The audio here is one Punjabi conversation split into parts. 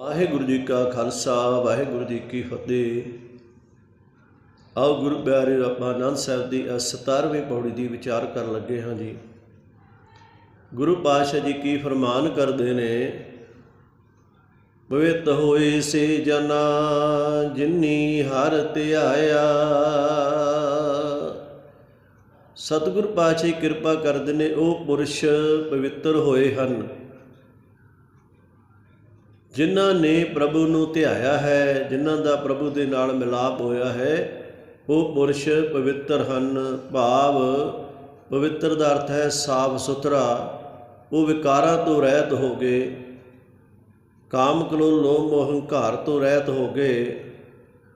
ਵਾਹਿਗੁਰੂ ਜੀ ਕਾ ਖਾਲਸਾ, ਵਾਹਿਗੁਰੂ ਜੀ ਕੀ ਫਤਿਹ। ਆਓ ਗੁਰੂ ਪਿਆਰੇ ਆਪਾਂ ਆਨੰਦ ਸਾਹਿਬ ਦੀ ਇਸ 17ਵੀਂ ਪੌੜੀ ਦੀ ਵਿਚਾਰ ਕਰਨ ਲੱਗੇ ਹਾਂ ਜੀ। ਗੁਰੂ ਪਾਤਸ਼ਾਹ ਜੀ ਕੀ ਫਰਮਾਨ ਕਰਦੇ ਨੇ, ਪਵਿੱਤ ਹੋਏ ਸੇ ਜਨਾ, ਜਿਨੀ ਹਰ ਧਿਆਇਆ ਸਤਿਗੁਰ ਪਾਤਸ਼ਾਹ ਕਿਰਪਾ ਕਰਦੇ ਨੇ, ਉਹ ਪੁਰਸ਼ ਪਵਿੱਤਰ ਹੋਏ ਹਨ। ਜਿਨ੍ਹਾਂ ਨੇ ਪ੍ਰਭੂ ਨੂੰ ਧਿਆਇਆ ਹੈ, ਜਿਨ੍ਹਾਂ ਦਾ ਪ੍ਰਭੂ ਦੇ ਨਾਲ ਮਿਲਾਪ ਹੋਇਆ ਹੈ, ਉਹ ਪੁਰਸ਼ ਪਵਿੱਤਰ ਹਨ। ਭਾਵ ਪਵਿੱਤਰ ਦਾ ਅਰਥ ਹੈ ਸਾਫ਼ ਸੁਥਰਾ। ਉਹ ਵਿਕਾਰਾਂ ਤੋਂ ਰਹਿਤ ਹੋ ਗਏ। ਕਾਮ ਕਲੋਲ ਲੋਭ ਮੋਹ ਹੰਕਾਰ ਤੋਂ ਰਹਿਤ ਹੋ ਗਏ।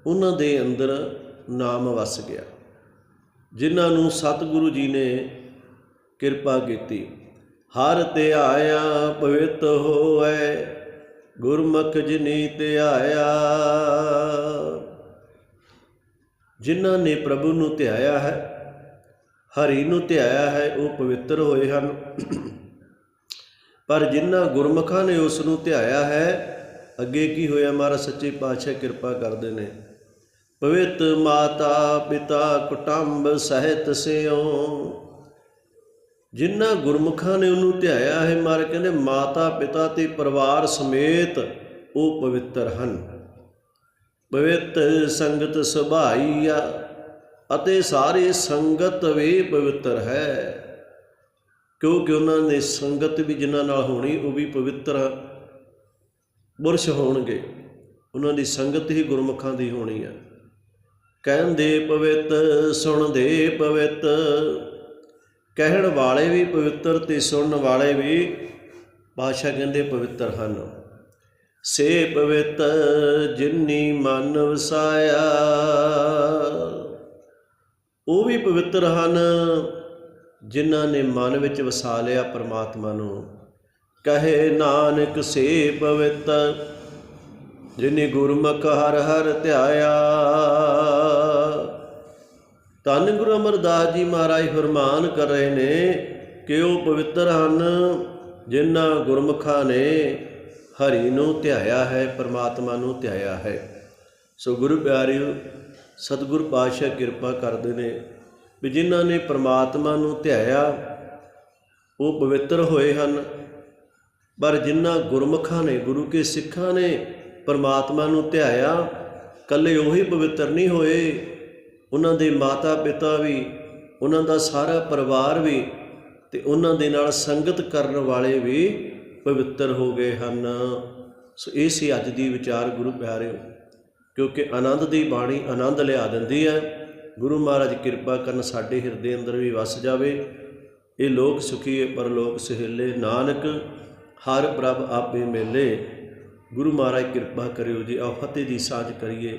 ਉਹਨਾਂ ਦੇ ਅੰਦਰ ਨਾਮ ਵਸ ਗਿਆ। ਜਿਨ੍ਹਾਂ ਨੂੰ ਸਤਿਗੁਰੂ ਜੀ ਨੇ ਕਿਰਪਾ ਕੀਤੀ। ਹਰ ਧਿਆਇਆ ਪਵਿੱਤ ਹੋਏ ਗੁਰਮੁਖ ਜਿਨੀ ਧਿਆਇਆ ਜਿਨ੍ਹਾਂ ਨੇ ਪ੍ਰਭੂ ਨੂੰ ਧਿਆਇਆ ਹੈ, ਹਰੀ ਨੂੰ ਧਿਆਇਆ ਹੈ, ਉਹ ਪਵਿੱਤਰ ਹੋਏ ਹਨ। ਪਰ ਜਿਨ੍ਹਾਂ ਗੁਰਮੁਖਾਂ ਨੇ ਉਸ ਨੂੰ ਧਿਆਇਆ ਹੈ, ਅੱਗੇ ਕੀ ਹੋਇਆ ਮਹਾਰਾਜ? ਸੱਚੇ ਪਾਤਸ਼ਾਹ ਕਿਰਪਾ ਕਰਦੇ ਨੇ। ਪਵਿੱਤ ਮਾਤਾ ਪਿਤਾ ਕੁਟੰਬ ਸਹਿਤ ਸਿਓ ਜਿਨ੍ਹਾਂ ਗੁਰਮੁਖਾਂ ਨੇ ਉਹਨੂੰ ਧਿਆਇਆ ਹੈ ਮਾਰੇ ਕਹਿੰਦੇ, ਮਾਤਾ ਪਿਤਾ ਤੇ ਪਰਿਵਾਰ ਸਮੇਤ ਉਹ ਪਵਿੱਤਰ ਹਨ। ਪਵਿੱਤ ਸੰਗਤ ਸੁਭਾਈਆ ਅਤੇ ਸਾਰੇ ਸੰਗਤ ਵੀ ਪਵਿੱਤਰ ਹੈ। ਕਿਉਂਕਿ ਉਹਨਾਂ ਨੇ ਸੰਗਤ ਵੀ ਜਿਨ੍ਹਾਂ ਨਾਲ ਹੋਣੀ, ਉਹ ਵੀ ਪਵਿੱਤਰ ਬੁਰਸ਼ ਹੋਣਗੇ। ਉਹਨਾਂ ਦੀ ਸੰਗਤ ਹੀ ਗੁਰਮੁਖਾਂ ਦੀ ਹੋਣੀ ਹੈ ਕਹਿੰਦੇ ਪਵਿੱਤ, ਸੁਣਦੇ ਪਵਿੱਤ ਕਹਿਣ ਵਾਲੇ ਵੀ ਪਵਿੱਤਰ ਤੇ ਸੁਣਨ ਵਾਲੇ ਵੀ ਬਾਦਸ਼ਾਹ ਕਹਿੰਦੇ ਪਵਿੱਤਰ ਹਨ। ਸੇ ਪਵਿੱਤ ਜਿਨੀ ਮਨ ਵਸਾਇਆ, ਉਹ ਵੀ ਪਵਿੱਤਰ ਹਨ ਜਿਨ੍ਹਾਂ ਨੇ ਮਨ ਵਿੱਚ ਵਸਾ ਲਿਆ ਪਰਮਾਤਮਾ ਨੂੰ। ਕਹੇ ਨਾਨਕ ਸੇ ਪਵਿੱਤ ਜਿਨੇ ਗੁਰਮੁਖ ਹਰ ਹਰ ਧਿਆਇਆ ਧੰਨ ਗੁਰੂ ਅਮਰਦਾਸ ਜੀ ਮਹਾਰਾਜ ਫਰਮਾਨ ਕਰ ਰਹੇ ਨੇ ਕਿ ਉਹ ਪਵਿੱਤਰ ਹਨ ਜਿਨ੍ਹਾਂ ਗੁਰਮੁਖਾਂ ਨੇ ਹਰੀ ਨੂੰ ਧਿਆਇਆ ਹੈ, ਪਰਮਾਤਮਾ ਨੂੰ ਧਿਆਇਆ ਹੈ? ਸੋ ਗੁਰੂ ਪਿਆਰਿਓ, ਸਤਿਗੁਰ ਪਾਤਸ਼ਾਹ ਕਿਰਪਾ ਕਰਦੇ ਨੇ ਵੀ ਜਿਨ੍ਹਾਂ ਨੇ ਪਰਮਾਤਮਾ ਨੂੰ ਧਿਆਇਆ, ਉਹ ਪਵਿੱਤਰ ਹੋਏ ਹਨ। ਪਰ ਜਿਨ੍ਹਾਂ ਗੁਰਮੁਖਾਂ ਨੇ, ਗੁਰੂ ਕੇ ਸਿੱਖਾਂ ਨੇ ਪਰਮਾਤਮਾ ਨੂੰ ਧਿਆਇਆ, ਕੱਲੇ ਉਹੀ ਪਵਿੱਤਰ ਨਹੀਂ ਹੋਏ। ਉਹਨਾਂ ਦੇ ਮਾਤਾ ਪਿਤਾ ਵੀ, ਉਹਨਾਂ ਦਾ ਸਾਰਾ ਪਰਿਵਾਰ ਵੀ ਤੇ ਉਹਨਾਂ ਦੇ ਨਾਲ ਸੰਗਤ ਕਰਨ ਵਾਲੇ ਵੀ ਪਵਿੱਤਰ ਹੋ ਗਏ ਹਨ। ਸੋ ਇਹ ਸੀ ਅੱਜ ਦੀ ਵਿਚਾਰ ਗੁਰੂ ਪਿਆਰਿਓ, ਕਿਉਂਕਿ ਆਨੰਦ ਦੀ ਬਾਣੀ ਆਨੰਦ ਲਿਆ ਦਿੰਦੀ ਹੈ। ਗੁਰੂ ਮਹਾਰਾਜ ਕਿਰਪਾ ਕਰਨ ਸਾਡੇ ਹਿਰਦੇ ਅੰਦਰ ਵੀ ਵਸ ਜਾਵੇ। ਇਹ ਲੋਕ ਸੁਖੀਏ ਪਰਲੋਕ ਸਹਿਲੇ ਨਾਨਕ, ਹਰ ਪ੍ਰਭ ਆਪੇ ਮੇਲੇ। ਗੁਰੂ ਮਹਾਰਾਜ ਕਿਰਪਾ ਕਰਿਓ ਜੀ, ਆਓ ਫਤਿਹ ਦੀ ਸਾਂਝ ਕਰੀਏ।